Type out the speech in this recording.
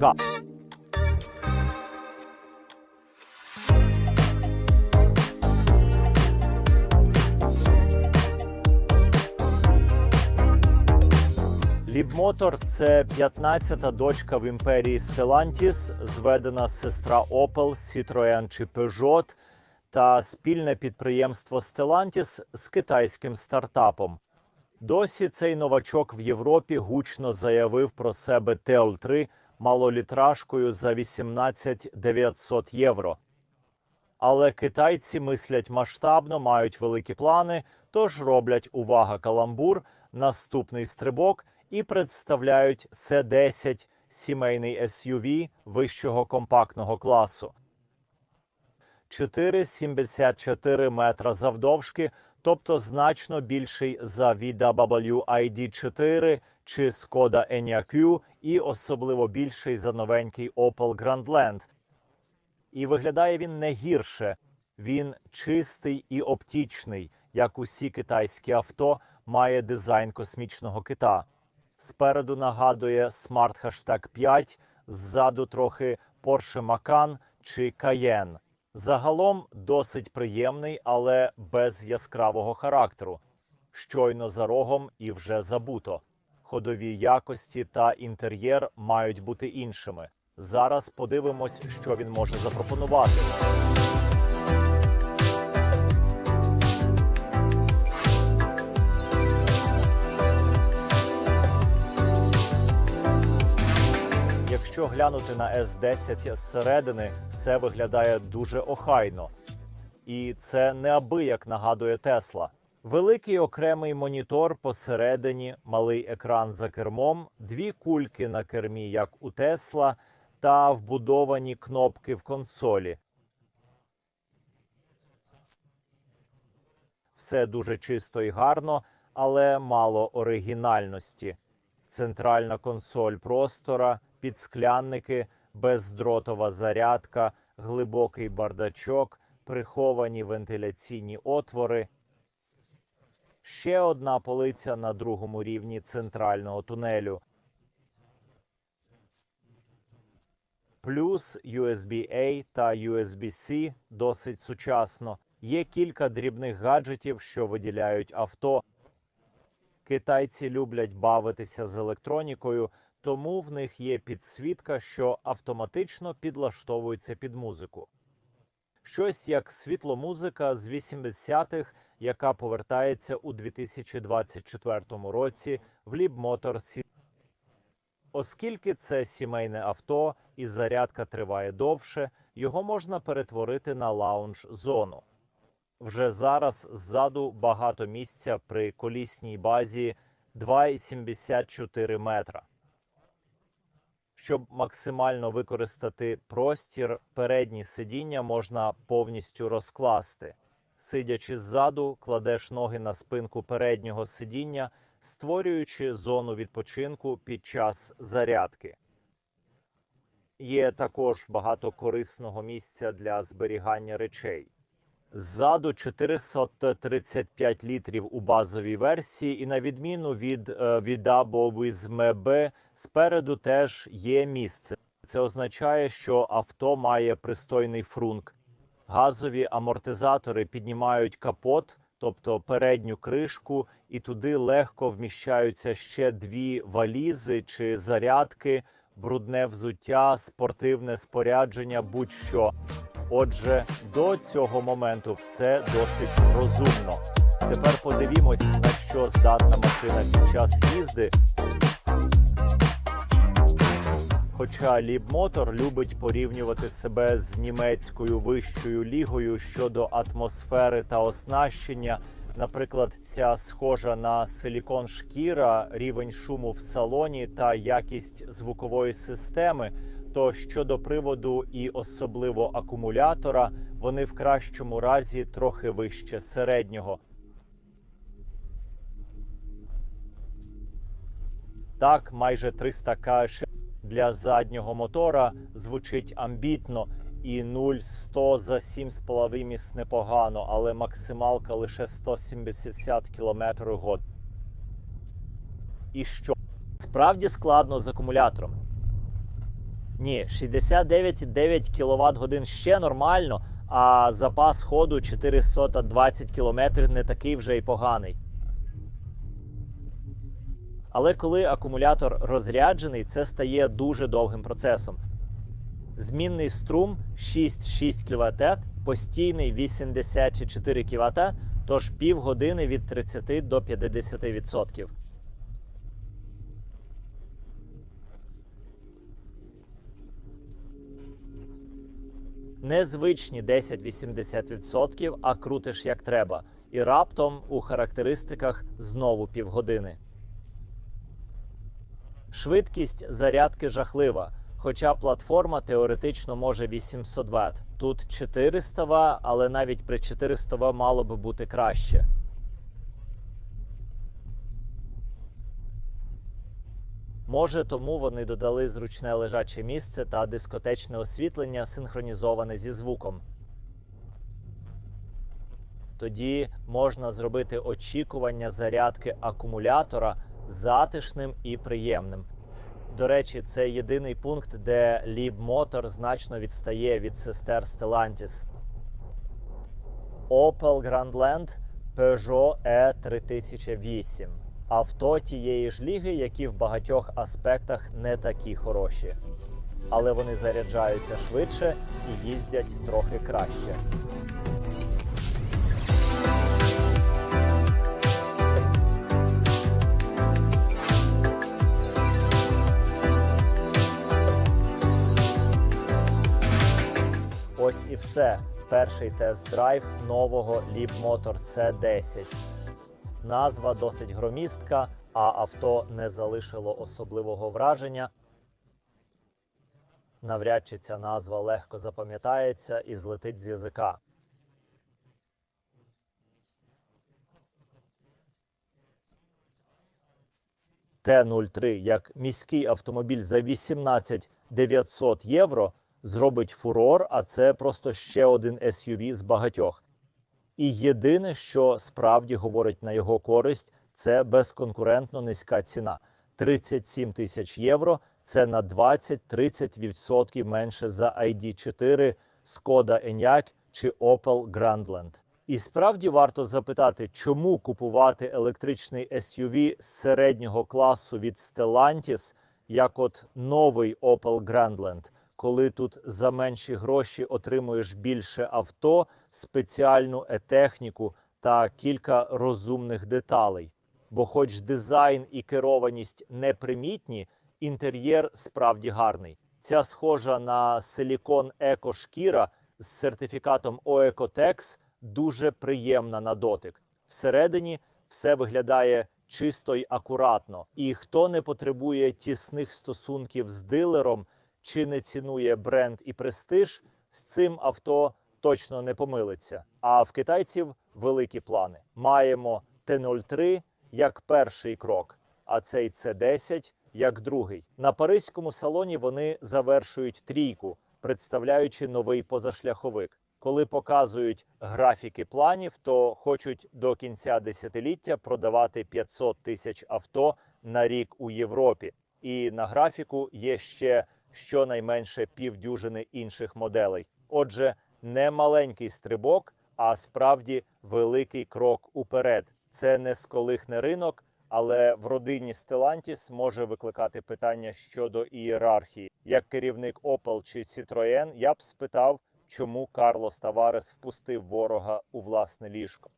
га. Лібмотор це 15-та дочка в імперії Stellantis, зведена сестра Opel, Citroën чи Peugeot та спільне підприємство Stellantis з китайським стартапом. Досі цей новачок в Європі гучно заявив про себе TL3 малолітражкою за 18 900 євро. Але китайці мислять масштабно, мають великі плани, тож роблять увага каламбур, наступний стрибок і представляють С10 сімейний SUV вищого компактного класу. 4,74 метра завдовжки, тобто значно більший за VW ID4 чи Skoda Enyaq і особливо більший за новенький Opel Grandland. І виглядає він не гірше. Він чистий і оптічний, як усі китайські авто, має дизайн космічного кита. Спереду нагадує Smart Hashtag 5, ззаду трохи Porsche Macan чи Cayenne. Загалом досить приємний, але без яскравого характеру. Щойно за рогом і вже забуто. Ходові якості та інтер'єр мають бути іншими. Зараз подивимось, що він може запропонувати. Якщо глянути на S10 зсередини, все виглядає дуже охайно. І це неабияк нагадує Тесла. Великий окремий монітор посередині, малий екран за кермом, дві кульки на кермі, як у Тесла, та вбудовані кнопки в консолі. Все дуже чисто і гарно, але мало оригінальності. Центральна консоль простора, підсклянники, бездротова зарядка, глибокий бардачок, приховані вентиляційні отвори. Ще одна полиця на другому рівні центрального тунелю. Плюс USB-A та USB-C досить сучасно. Є кілька дрібних гаджетів, що виділяють авто. Китайці люблять бавитися з електронікою, тому в них є підсвітка, що автоматично підлаштовується під музику. Щось як світломузика з 80-х, яка повертається у 2024 році в Lib Motors. Оскільки це сімейне авто і зарядка триває довше, його можна перетворити на лаунж-зону. Вже зараз ззаду багато місця при колісній базі 2,74 метра. Щоб максимально використати простір, передні сидіння можна повністю розкласти. Сидячи ззаду, кладеш ноги на спинку переднього сидіння, створюючи зону відпочинку під час зарядки. Є також багато корисного місця для зберігання речей. Ззаду 435 літрів у базовій версії, і на відміну від е, VW Wizme спереду теж є місце. Це означає, що авто має пристойний фрунк. Газові амортизатори піднімають капот, тобто передню кришку, і туди легко вміщаються ще дві валізи чи зарядки, брудне взуття, спортивне спорядження, будь-що. Отже, до цього моменту все досить розумно. Тепер подивімось, на що здатна машина під час їзди. Хоча Лібмотор любить порівнювати себе з німецькою вищою лігою щодо атмосфери та оснащення. Наприклад, ця схожа на силікон шкіра, рівень шуму в салоні та якість звукової системи. То щодо приводу і особливо акумулятора, вони в кращому разі трохи вище середнього. Так, майже 300 кш для заднього мотора звучить амбітно, і 0-100 за 7,5 міс непогано, але максималка лише 170 км год. І що? Справді складно з акумулятором. Ні, 69,9 кВт годин ще нормально, а запас ходу 420 км не такий вже й поганий. Але коли акумулятор розряджений, це стає дуже довгим процесом. Змінний струм 6,6 кВт, постійний 84 кВт, тож півгодини від 30 до 50%. Незвичні 10-80%, а крутиш як треба. І раптом у характеристиках знову півгодини. Швидкість зарядки жахлива, хоча платформа теоретично може 800 Вт. Тут 400 Вт, але навіть при 400 Вт мало би бути краще. Може, тому вони додали зручне лежаче місце та дискотечне освітлення, синхронізоване зі звуком. Тоді можна зробити очікування зарядки акумулятора затишним і приємним. До речі, це єдиний пункт, де Motor значно відстає від сестер Stellantis. Opel Grandland Peugeot E3008. Авто тієї ж ліги, які в багатьох аспектах не такі хороші. Але вони заряджаються швидше і їздять трохи краще. Ось і все. Перший тест-драйв нового Leap Motor C10. Назва досить громістка, а авто не залишило особливого враження. Навряд чи ця назва легко запам'ятається і злетить з язика. Т-03 як міський автомобіль за 18 900 євро зробить фурор, а це просто ще один SUV з багатьох. І єдине, що справді говорить на його користь, це безконкурентно низька ціна 37 тисяч євро. Це на 20-30% менше за ID4, Skoda Enyaq чи Opel Grandland. І справді варто запитати, чому купувати електричний SUV з середнього класу від Stellantis, як от новий Opel Grandland, коли тут за менші гроші отримуєш більше авто, спеціальну етехніку та кілька розумних деталей. Бо, хоч дизайн і керованість непримітні, інтер'єр справді гарний. Ця схожа на силікон еко-шкіра з сертифікатом OECOTEX дуже приємна на дотик. Всередині все виглядає чисто й акуратно. І хто не потребує тісних стосунків з дилером чи не цінує бренд і престиж, з цим авто точно не помилиться. А в китайців великі плани. Маємо Т-03 як перший крок, а цей С-10 як другий. На паризькому салоні вони завершують трійку, представляючи новий позашляховик. Коли показують графіки планів, то хочуть до кінця десятиліття продавати 500 тисяч авто на рік у Європі. І на графіку є ще щонайменше півдюжини інших моделей. Отже, не маленький стрибок, а справді великий крок уперед. Це не сколихне ринок, але в родині Stellantis може викликати питання щодо ієрархії. Як керівник Opel чи Citroën, я б спитав, чому Карлос Таварес впустив ворога у власне ліжко.